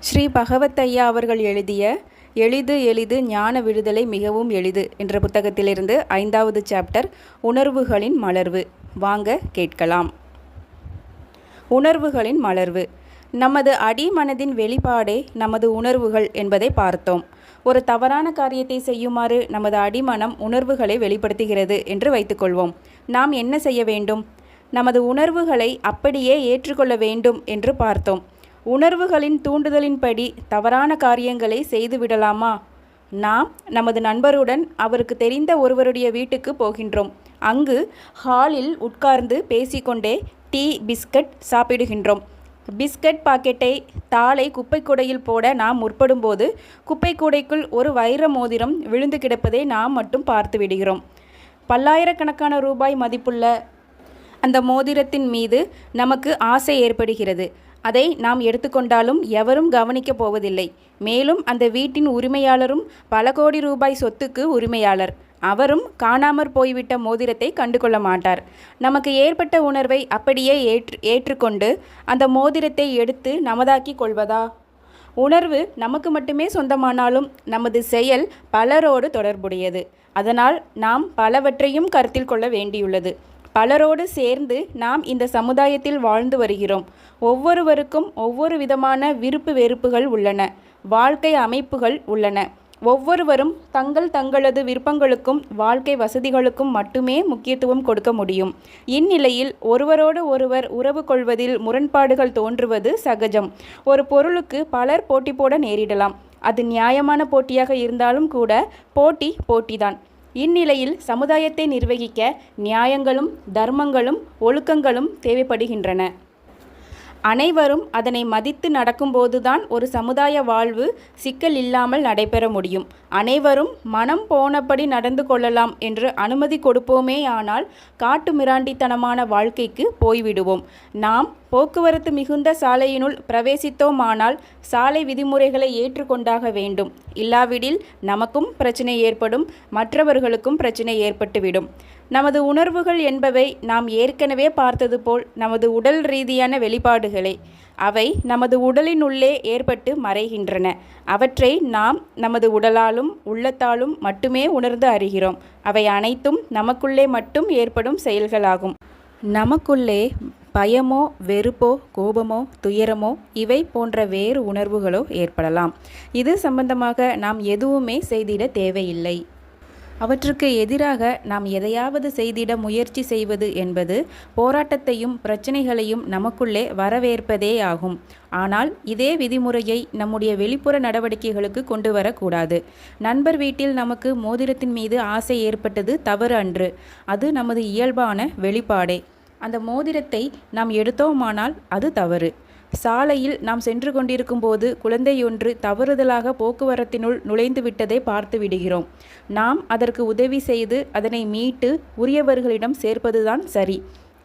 ஸ்ரீ பகவத்தையா அவர்கள் எழுதிய எளிது எளிது ஞான விடுதலை மிகவும் எளிது என்ற புத்தகத்திலிருந்து ஐந்தாவது சாப்டர் உணர்வுகளின் மலர்வு. வாங்க கேட்கலாம். உணர்வுகளின் மலர்வு. நமது அடிமனதின் வெளிப்பாடே நமது உணர்வுகள் என்பதை பார்த்தோம். ஒரு தவறான காரியத்தை செய்யுமாறு நமது அடிமனம் உணர்வுகளை வெளிப்படுத்துகிறது என்று வைத்துக்கொள்வோம். நாம் என்ன செய்ய வேண்டும்? நமது உணர்வுகளை அப்படியே ஏற்றுக்கொள்ள வேண்டும் என்று பார்த்தோம். உணர்வுகளின் தூண்டுதலின்படி தவறான காரியங்களை செய்துவிடலாமா? நாம் நமது நண்பருடன் அவருக்கு தெரிந்த ஒருவருடைய வீட்டுக்கு போகின்றோம். அங்கு ஹாலில் உட்கார்ந்து பேசிக்கொண்டே டீ பிஸ்கட் சாப்பிடுகின்றோம். பிஸ்கட் பாக்கெட்டை தாளை குப்பை கூடையில் போட நாம் முற்படும்போது குப்பை கூடைக்குள் ஒரு வைர மோதிரம் விழுந்து கிடப்பதை நாம் மட்டும் பார்த்து விடுகிறோம் பல்லாயிரக்கணக்கான ரூபாய் மதிப்புள்ள அந்த மோதிரத்தின் மீது நமக்கு ஆசை ஏற்படுகிறது. அதை நாம் எடுத்துக்கொண்டாலும் எவரும் கவனிக்கப் போவதில்லை. மேலும் அந்த வீட்டின் உரிமையாளரும் பல கோடி ரூபாய் சொத்துக்கு உரிமையாளர். அவரும் காணாமற் போய்விட்ட மோதிரத்தை கண்டுகொள்ள மாட்டார். நமக்கு ஏற்பட்ட உணர்வை அப்படியே ஏற்று ஏற்றுக்கொண்டு அந்த மோதிரத்தை எடுத்து நமதாக்கி கொள்வதா? உணர்வு நமக்கு மட்டுமே சொந்தமானாலும் நமது செயல் பலரோடு தொடர்புடையது. அதனால் நாம் பலவற்றையும் கருத்தில் கொள்ள வேண்டியுள்ளது. பலரோடு சேர்ந்து நாம் இந்த சமுதாயத்தில் வாழ்ந்து வருகிறோம். ஒவ்வொருவருக்கும் ஒவ்வொரு விதமான விருப்பு வெறுப்புகள் உள்ளன. வாழ்க்கை அமைப்புகள் உள்ளன. ஒவ்வொருவரும் தங்கள் தங்களது விருப்பங்களுக்கும் வாழ்க்கை வசதிகளுக்கும் மட்டுமே முக்கியத்துவம் கொடுக்க முடியும். இந்நிலையில் ஒருவரோடு ஒருவர் உறவு கொள்வதில் முரண்பாடுகள் தோன்றுவது சகஜம். ஒரு பொருளுக்கு பலர் போட்டி போட நேரிடலாம். அது நியாயமான போட்டியாக இருந்தாலும் கூட போட்டி போட்டிதான். இந்நிலையில் சமுதாயத்தை நிர்வகிக்க நியாயங்களும் தர்மங்களும் ஒழுக்கங்களும் தேவைப்படுகின்றன. அனைவரும் அதனை மதித்து நடக்கும்போதுதான் ஒரு சமுதாய வாழ்வு சிக்கல் இல்லாமல் நடைபெற முடியும். அனைவரும் மனம் போனபடி நடந்து கொள்ளலாம் என்று அனுமதி கொடுப்போமே ஆனால் காட்டு மிராண்டித்தனமான வாழ்க்கைக்கு போய்விடுவோம். நாம் போக்குவரத்து மிகுந்த சாலையினுள் பிரவேசித்தோமானால் சாலை விதிமுறைகளை ஏற்றுக்கொண்டாக வேண்டும். இல்லாவிடில் நமக்கும் பிரச்சனை ஏற்படும் மற்றவர்களுக்கும் பிரச்சனை ஏற்பட்டுவிடும். நமது உணர்வுகள் என்பவை நாம் ஏற்கனவே பார்த்தது போல் நமது உடல் ரீதியான வெளிப்பாடுகளே. அவை நமது உடலினுள்ளே ஏற்பட்டு மறைகின்றன. அவற்றை நாம் நமது உடலாலும் உள்ளத்தாலும் மட்டுமே உணர்ந்து அறிகிறோம். அவை அனைத்தும் நமக்குள்ளே மட்டும் ஏற்படும் செயல்களாகும். நமக்குள்ளே பயமோ வெறுப்போ கோபமோ துயரமோ இவை போன்ற வேறு உணர்வுகளோ ஏற்படலாம். இது சம்பந்தமாக நாம் எதுவுமே செய்திட தேவையில்லை. அவற்றுக்கு எதிராக நாம் எதையாவது செய்திட முயற்சி செய்வது என்பது போராட்டத்தையும் பிரச்சனைகளையும் நமக்குள்ளே வரவேற்பதேயாகும். ஆனால் இதே விதிமுறையை நம்முடைய வெளிப்புற நடவடிக்கைகளுக்கு கொண்டு வரக்கூடாது நண்பர் வீட்டில் நமக்கு மோதிரத்தின் மீது ஆசை ஏற்பட்டது தவறு அன்று. அது நமது இயல்பான வெளிப்பாடே. அந்த மோதிரத்தை நாம் எடுத்தோமானால் அது தவறு. சாலையில் நாம் சென்று கொண்டிருக்கும்போது குழந்தையொன்று தவறுதலாக போக்குவரத்தினுள் நுழைந்து விட்டதை பார்த்து விடுகிறோம். நாம் அதற்கு உதவி செய்து அதனை மீட்டு உரியவர்களிடம் சேர்ப்பதுதான் சரி.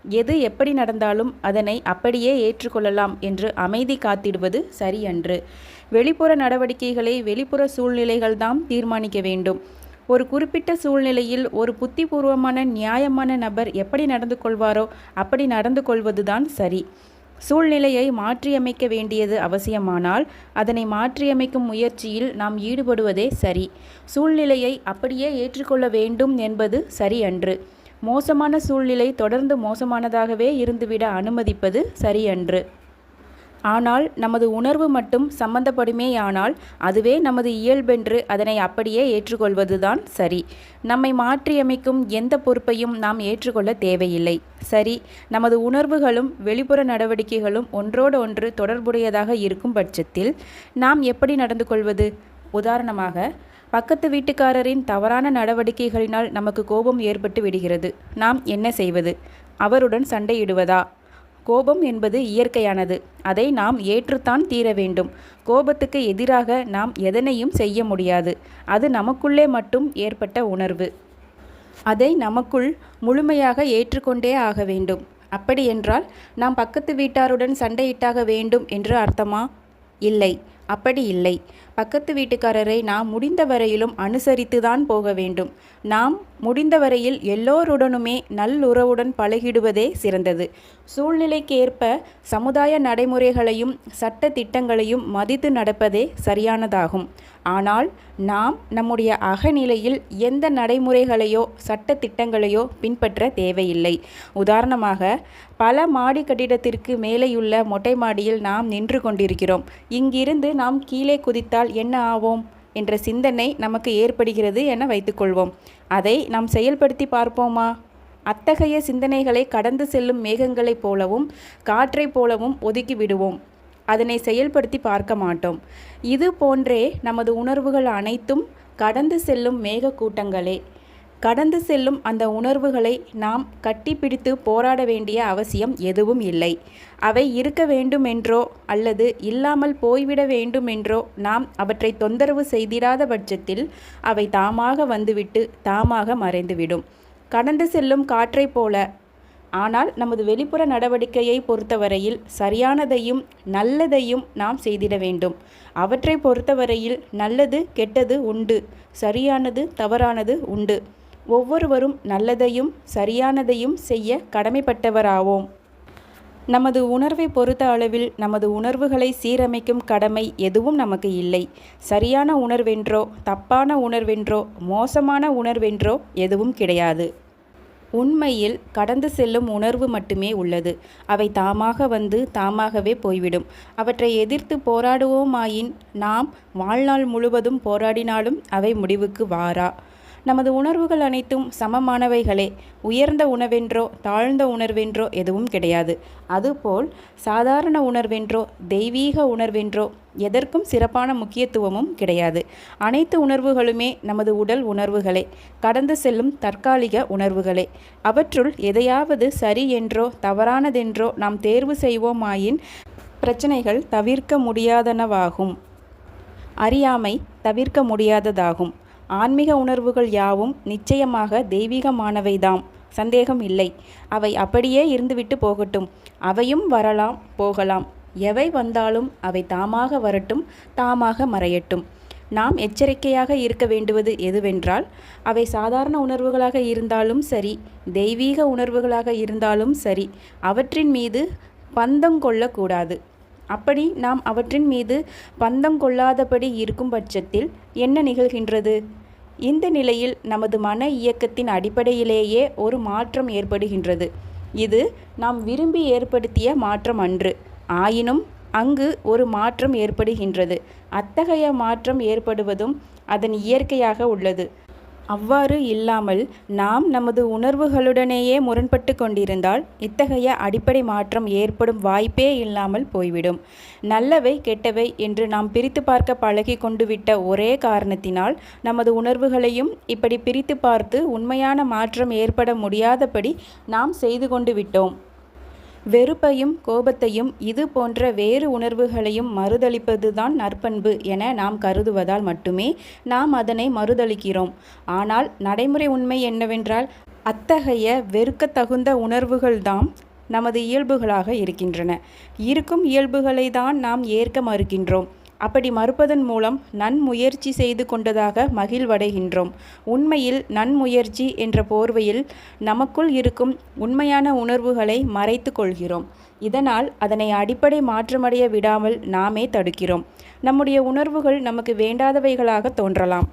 எது எப்படி நடந்தாலும் அதனை அப்படியே ஏற்றுக்கொள்ளலாம் என்று அமைதி காத்திடுவது சரியன்று. வெளிப்புற நடவடிக்கைகளை வெளிப்புற சூழ்நிலைகள்தான் தீர்மானிக்க வேண்டும். ஒரு குறிப்பிட்ட சூழ்நிலையில் ஒரு புத்திபூர்வமான நியாயமான நபர் எப்படி நடந்து கொள்வாரோ அப்படி நடந்து கொள்வதுதான் சரி. சூழ்நிலையை மாற்றியமைக்க வேண்டியது அவசியமானால் அதனை மாற்றியமைக்கும் முயற்சியில் நாம் ஈடுபடுவதே சரி. சூழ்நிலையை அப்படியே ஏற்றுக்கொள்ள வேண்டும் என்பது சரி அன்று மோசமான சூழ்நிலை தொடர்ந்து மோசமானதாகவே இருந்துவிட அனுமதிப்பது சரியன்று. ஆனால் நமது உணர்வு மட்டும் சம்பந்தப்படுமேயானால் அதுவே நமது இயல்பென்று அதனை அப்படியே ஏற்றுக்கொள்வதுதான் சரி. நம்மை மாற்றியமைக்கும் எந்த பொறுப்பையும் நாம் ஏற்றுக்கொள்ள தேவையில்லை. சரி நமது உணர்வுகளும் வெளிப்புற நடவடிக்கைகளும் ஒன்றோடு ஒன்று தொடர்புடையதாக இருக்கும் பட்சத்தில் நாம் எப்படி நடந்து கொள்வது? உதாரணமாக பக்கத்து வீட்டுக்காரரின் தவறான நடவடிக்கைகளினால் நமக்கு கோபம் ஏற்பட்டு விடுகிறது. நாம் என்ன செய்வது? அவருடன் சண்டையிடுவதா? கோபம் என்பது இயற்கையானது. அதை நாம் ஏற்றுத்தான் தீர வேண்டும். கோபத்துக்கு எதிராக நாம் எதனையும் செய்ய முடியாது. அது நமக்குள்ளே மட்டும் ஏற்பட்ட உணர்வு. அதை நமக்குள் முழுமையாக ஏற்றுக்கொண்டே ஆக வேண்டும். அப்படியென்றால் நாம் பக்கத்து வீட்டாருடன் சண்டையிட்டாக வேண்டும் என்று அர்த்தமா? இல்லை. அப்படி இல்லை. பக்கத்து வீட்டுக்காரரை நாம் முடிந்த வரையிலும் அனுசரித்து தான் போக வேண்டும். நாம் முடிந்தவரையில் எல்லோருடனுமே நல்லுறவுடன் பழகிடுவதே சிறந்தது. சூழ்நிலைக்கு ஏற்ப சமுதாய நடைமுறைகளையும் சட்ட திட்டங்களையும் மதித்து நடப்பதே சரியானதாகும். ஆனால் நாம் நம்முடைய அகநிலையில் எந்த நடைமுறைகளையோ சட்ட திட்டங்களையோ பின்பற்ற தேவையில்லை. உதாரணமாக பல மாடி கட்டிடத்திற்கு மேலேயுள்ள மொட்டை மாடியில் நாம் நின்று கொண்டிருக்கிறோம். இங்கிருந்து நாம் கீழே குதித்தால் என்ன ஆவோம்? என்ற சிந்தனை நமக்கு ஏற்படுகிறது என வைத்துக்கொள்வோம். அதை நாம் செயல்படுத்தி பார்ப்போமா? அத்தகைய சிந்தனைகளை கடந்து செல்லும் மேகங்களைப் போலவும் காற்றைப் போலவும் ஒதுக்கி விடுவோம். அதனை செயல்படுத்தி பார்க்க மாட்டோம். இது போன்றே நமது உணர்வுகள் அனைத்தும் கடந்து செல்லும் மேக கூட்டங்களே. கடந்து செல்லும் அந்த உணர்வுகளை நாம் கட்டிப்பிடித்து போராட வேண்டிய அவசியம் எதுவும் இல்லை. அவை இருக்க வேண்டுமென்றோ அல்லது இல்லாமல் போய்விட வேண்டுமென்றோ நாம் அவற்றை தொந்தரவு செய்திடாத பட்சத்தில் அவை தாமாக வந்துவிட்டு தாமாக மறைந்துவிடும். கடந்து செல்லும் காற்றைப் போல. ஆனால் நமது வெளிப்புற நடவடிக்கையை பொறுத்தவரையில் சரியானதையும் நல்லதையும் நாம் செய்திட வேண்டும். அவற்றை பொறுத்தவரையில் நல்லது கெட்டது உண்டு. சரியானது தவறானது உண்டு. ஒவ்வொருவரும் நல்லதையும் சரியானதையும் செய்ய கடமைப்பட்டவராவோம். நமது உணர்வை பொறுத்த அளவில் நமது உணர்வுகளை சீரமைக்கும் கடமை எதுவும் நமக்கு இல்லை. சரியான உணர்வென்றோ தப்பான உணர்வென்றோ மோசமான உணர்வென்றோ எதுவும் கிடையாது. உண்மையில் கடந்து செல்லும் உணர்வு மட்டுமே உள்ளது. அவை தாமாக வந்து தாமாகவே போய்விடும். அவற்றை எதிர்த்து போராடுவோமாயின் நாம் வாழ்நாள் முழுவதும் போராடினாலும் அவை முடிவுக்கு வாரா. நமது உணர்வுகள் அனைத்தும் சமமானவைகளே. உயர்ந்த உணவென்றோ தாழ்ந்த உணர்வென்றோ எதுவும் கிடையாது. அதுபோல் சாதாரண உணர்வென்றோ தெய்வீக உணர்வென்றோ எதற்கும் சிறப்பான முக்கியத்துவமும் கிடையாது. அனைத்து உணர்வுகளுமே நமது உடல் உணர்வுகளே. கடந்து செல்லும் தற்காலிக உணர்வுகளே. அவற்றுள் எதையாவது சரி என்றோ தவறானதென்றோ நாம் தேர்வு செய்வோமாயின் பிரச்சனைகள் தவிர்க்க முடியாதனவாகும். அறியாமை தவிர்க்க முடியாததாகும். ஆன்மீக உணர்வுகள் யாவும் நிச்சயமாக தெய்வீகமானவைதாம். சந்தேகம் இல்லை. அவை அப்படியே இருந்துவிட்டு போகட்டும். அவையும் வரலாம் போகலாம். எவை வந்தாலும் அவை தாமாக வரட்டும் தாமாக மறையட்டும். நாம் எச்சரிக்கையாக இருக்க வேண்டுவது எதுவென்றால் அவை சாதாரண உணர்வுகளாக இருந்தாலும் சரி தெய்வீக உணர்வுகளாக இருந்தாலும் சரி அவற்றின் மீது பந்தம் கொள்ளக்கூடாது அப்படி நாம் அவற்றின் மீது பந்தம் கொள்ளாதபடி இருக்கும் பட்சத்தில் என்ன நிகழ்கின்றது? இந்த நிலையில் நமது மன இயக்கத்தின் அடிப்படையிலேயே ஒரு மாற்றம் ஏற்படுகின்றது. இது நாம் விரும்பி ஏற்படுத்திய மாற்றம் அன்று. ஆயினும் அங்கு ஒரு மாற்றம் ஏற்படுகின்றது. அத்தகைய மாற்றம் ஏற்படுவதும் அதன் இயற்கையாக உள்ளது. அவ்வாறு இல்லாமல் நாம் நமது உணர்வுகளுடனேயே முரண்பட்டு கொண்டிருந்தால் இத்தகைய அடிப்படை மாற்றம் ஏற்படும் வாய்ப்பே இல்லாமல் போய்விடும். நல்லவை கெட்டவை என்று நாம் பிரித்து பார்க்க பழகி கொண்டு விட்ட ஒரே காரணத்தினால் நமது உணர்வுகளையும் இப்படி பிரித்து பார்த்து உண்மையான மாற்றம் ஏற்பட முடியாதபடி நாம் செய்து கொண்டு விட்டோம். வெறுப்பையும் கோபத்தையும் இது போன்ற வேறு உணர்வுகளையும் மறுதளிப்பதுதான் நற்பண்பு என நாம் கருதுவதால் மட்டுமே நாம் அதனை மறுதளிக்கிறோம். ஆனால் நடைமுறை உண்மை என்னவென்றால் அத்தகைய வெறுக்கத்தகுந்த உணர்வுகள்தாம் நமது இயல்புகளாக இருக்கின்றன. இருக்கும் இயல்புகளை தான் நாம் ஏற்க மறுக்கின்றோம். அப்படி மறுப்பதன் மூலம் நன்முயற்சி செய்து கொண்டதாக மகிழ்வடைகின்றோம். உண்மையில் நன்முயற்சி என்ற போர்வையில் நமக்குள் இருக்கும் உண்மையான உணர்வுகளை மறைத்து கொள்கிறோம். இதனால் அதனை அடிப்படை மாற்றமடைய விடாமல் நாமே தடுக்கிறோம். நம்முடைய உணர்வுகள் நமக்கு வேண்டாதவைகளாக தோன்றலாம்.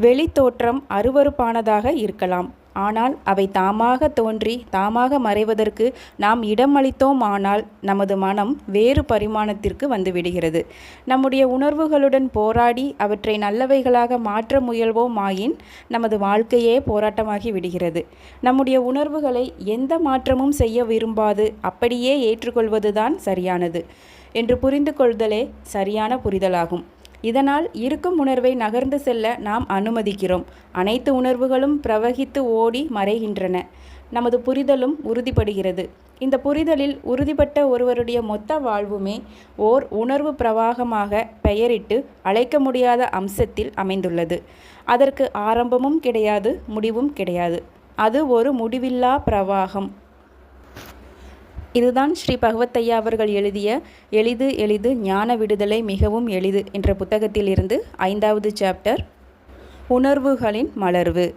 வெளித்தோற்றம் அருவறுப்பானதாக இருக்கலாம். ஆனால் அவை தாமாக தோன்றி தாமாக மறைவதற்கு நாம் இடம் அளித்தோம் ஆனால் நமது மனம் வேறு பரிமாணத்திற்கு வந்துவிடுகிறது. நம்முடைய உணர்வுகளுடன் போராடி அவற்றை நல்லவைகளாக மாற்ற முயல்வோமாயின் நமது வாழ்க்கையே போராட்டமாகி விடுகிறது. நம்முடைய உணர்வுகளை எந்த மாற்றமும் செய்ய விரும்பாது அப்படியே ஏற்றுக்கொள்வதுதான் சரியானது. என்று புரிந்து கொள்தலே சரியான புரிதலாகும். இதனால் இருக்கும் உணர்வை நகர்ந்து செல்ல நாம் அனுமதிக்கிறோம். அனைத்து உணர்வுகளும் பிரவகித்து ஓடி மறைகின்றன. நமது புரிதலும் உறுதிப்படுகிறது. இந்த புரிதலில் உறுதிப்பட்ட ஒருவருடைய மொத்த வாழ்வுமே ஓர் உணர்வு பிரவாகமாக பெயரிட்டு அழைக்க முடியாத அம்சத்தில் அமைந்துள்ளது. அதற்கு ஆரம்பமும் கிடையாது முடிவும் கிடையாது. அது ஒரு முடிவில்லா பிரவாகம். இதுதான் ஸ்ரீ பகவத்தையா அவர்கள் எழுதிய எளிது எளிது ஞான விடுதலை மிகவும் எளிது என்ற புத்தகத்திலிருந்து ஐந்தாவது சாப்டர். உணர்வுகளின் மலர்வு.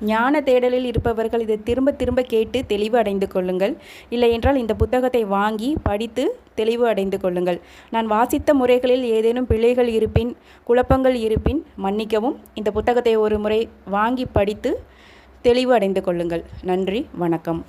ஞான தேடலில் இருப்பவர்கள் இதை திரும்ப திரும்ப கேட்டு தெளிவு அடைந்து கொள்ளுங்கள். இல்லை என்றால் இந்த புத்தகத்தை வாங்கி படித்து தெளிவு அடைந்து கொள்ளுங்கள். நான் வாசித்த முறைகளில் ஏதேனும் பிழைகள் இருப்பின் குழப்பங்கள் இருப்பின் மன்னிக்கவும். இந்த புத்தகத்தை ஒரு முறை வாங்கி படித்து தெளிவு அடைந்து கொள்ளுங்கள். நன்றி வணக்கம்.